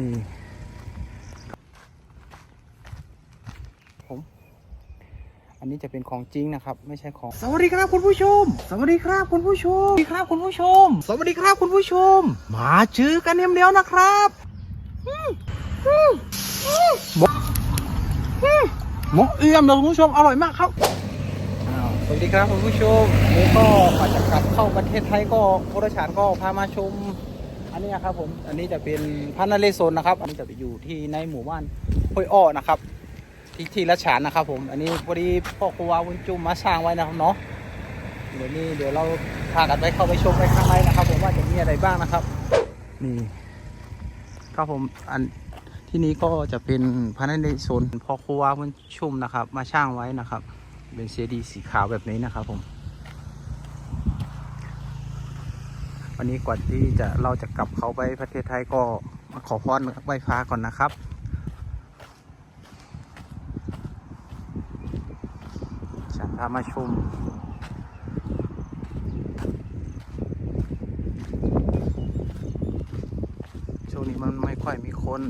นี่ ผม อันนี้จะเป็นของจริงนะครับ ไม่ใช่ของ สวัสดีครับคุณผู้ชม สวัสดีครับคุณผู้ชม สวัสดีครับคุณผู้ชม สวัสดีครับคุณผู้ชม มาเจอกันเดียวนะครับอืมอืมอืมหมกอืมหมกเอี่ยมเลยคุณผู้ชม อร่อยมากครับอ้าวสวัสดีครับคุณผู้ชมวันนี้ก็ก่อนจะกลับเข้าประเทศไทยก็ผู้ราชการก็พามาชมอั นนี้ครับผมอันนี้จะเป็นพันนาเลโซนนะครับ อันนี้จะไปอยู่ที่ในหมู่บ้านห้วยอ้อนะครับ ที่ที่ละฉานนะครับ ผม อันนี้พอดีพ่อครัววุ้นจุ่มมาสร้างไว้นะครับเนาะเดี๋ยวนี้เดี๋ยวเราพากันไปเข้าไปชมไปข้างในนะครับ ผมว่าจะมีอะไรบ้างนะครับนี่ครับผมอันที่นี้ก็จะเป็นพันนาเลโซนพ่อครัววุ้นชุ่มนะครับ มาสร้างไว้นะครับ เป็นเซดีสีขาวแบบนี้นะครับผม วันนี้ก่อนที่จะเราจะกลับเขาไปประเทศไทยก็มาขอพรไหว้ฟ้าก่อนนะครับฉันพามาชมช่วงนี้มันไม่ค่อยมีคน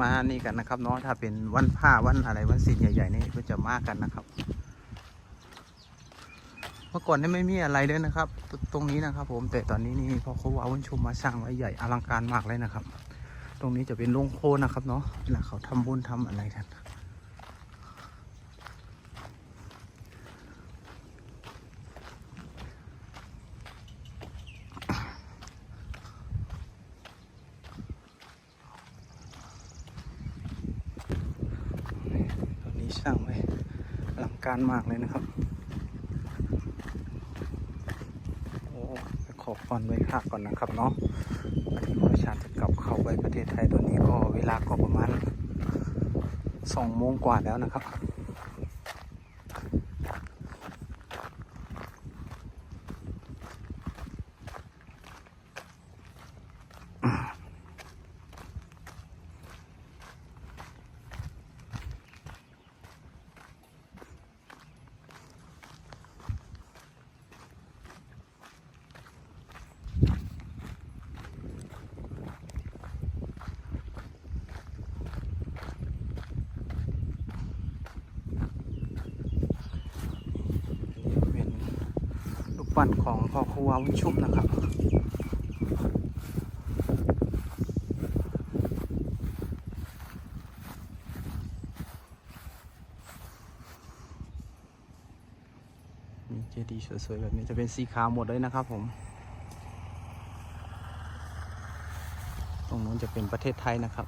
มานี่กันนะครับเนาะถ้าเป็นวันผ้าวันอะไรวันศีลใหญ่ๆนี่ก็จะมากกันนะครับ เมื่อก่อนนี่ไม่มีอะไรเลยนะครับตตรงนี้นะครับ ผมแต่ตอนนี้นี่พอเขาว่าวันชุมมาสร้างไว้ใหญ่อลังการมากเลยนะครับ ตรงนี้จะเป็นโรงโพนะครับเนาะเวลาเขาทำบุญทำอะไรกันตอนนี้สร้างไว้อลังการมากเลยนะครับ โอ้ไป ขอพรไว้ค่าก่อนนะครับเนาะวันนี้ประชาชนจะกลับเข้าไปประเทศไทยตอนนี้ก็เวลาก็ประมาณสองโมงกว่าแล้วนะครับ เป็นลูก ปั้นของพ่อครัววุ้นชุบนะครับ มีเจดีย์สวยๆแบบนี้จะเป็นสีขาวหมดเลยนะครับผม ตรงนู้นจะเป็นประเทศไทยนะครับ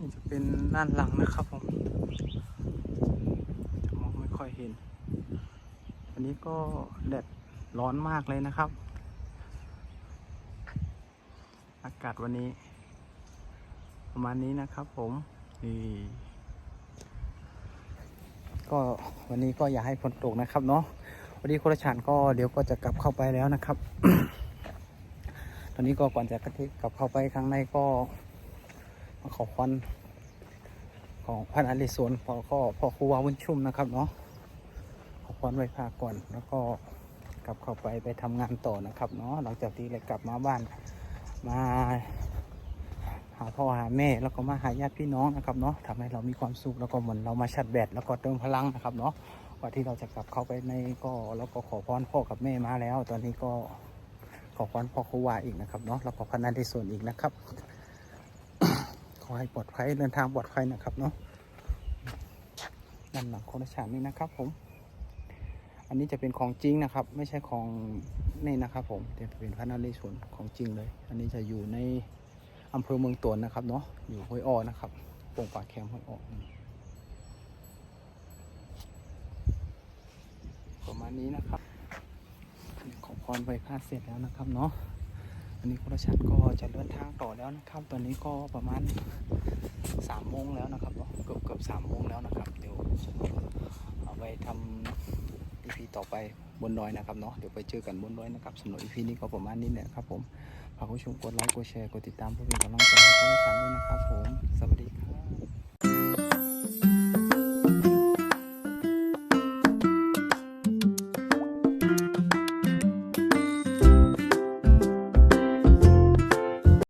นี่จะเป็นด้านหลังนะครับผม จะมองไม่ค่อยเห็นอันนี้ก็แดดร้อนมากเลยนะครับ อากาศวันนี้ ประมาณนี้นะครับผมนี่ก็วันนี้ก็อย่าให้ฝนตกนะครับเนาะวันนี้โคราชานก็เดี๋ยวก็จะกลับเข้าไปแล้วนะครับ ตอนนี้ก็ก่อนจะกระทิกลับเข้าไปข้างในก็ ขอควันของพันอลิสวนพอก็พอครูวาวุ้นชุ่มนะครับเนาะขอควันไว้พาก่อนแล้วก็กลับเข้าไปไปทำงานต่อนะครับเนาะหลังจากที่เรากลับมาบ้านมาหาพ่อหาแม่แล้วก็มาหาญาติพี่น้องนะครับเนาะทำให้เรามีความสุขแล้วก็เหมือนเรามาชัดแบตแล้วก็เติมพลังนะครับเนาะกว่าที่เราจะกลับเข้าไปในก็แล้วก็ขอพรพ่อกับแม่มาแล้ว ตอนนี้ก็ขอพรพ่อครูวาอีกนะครับเนาะแล้วก็พันอลิสวนอีกนะครับ อให้ปลอดภัยเดินทางปลอดภัยนะครับเนาะด้านหลังโคราชานนี่นะครับผม อันนี้จะเป็นของจริงนะครับ ไม่ใช่ของนี่นะครับ ผมแต่เป็นพระนเรศวรของจริงเลย อันนี้จะอยู่ในอำเภอเมืองตวนนะครับเนาะอยู่ห้วยอ้อนะครับโป่งปากแคมห้วยอ้อประมาณนี้นะครับ ขอพรไปพาเสร็จแล้วนะครับเนาะ อนนี้คุณชันก็จะเลื่อนทางต่อแล้วนะครับ ตอนนี้ก็ประมาณสามโมงแล้วนะครับเนาะเกือบเกือบสามโมงแล้วนะครับ เดี๋ยวเอาไปทำ EP ต่อไปบนดอยนะครับเนาะเดี๋ยวไปเจอกันบนดอยนะครับสำหรับ EP นี้ก็ประมาณนี้แหละครับผมฝากผู้ชมกดไลค์กดแชร์กดติดตามเพื่อเป็นกำลังใจให้ช่องฉัน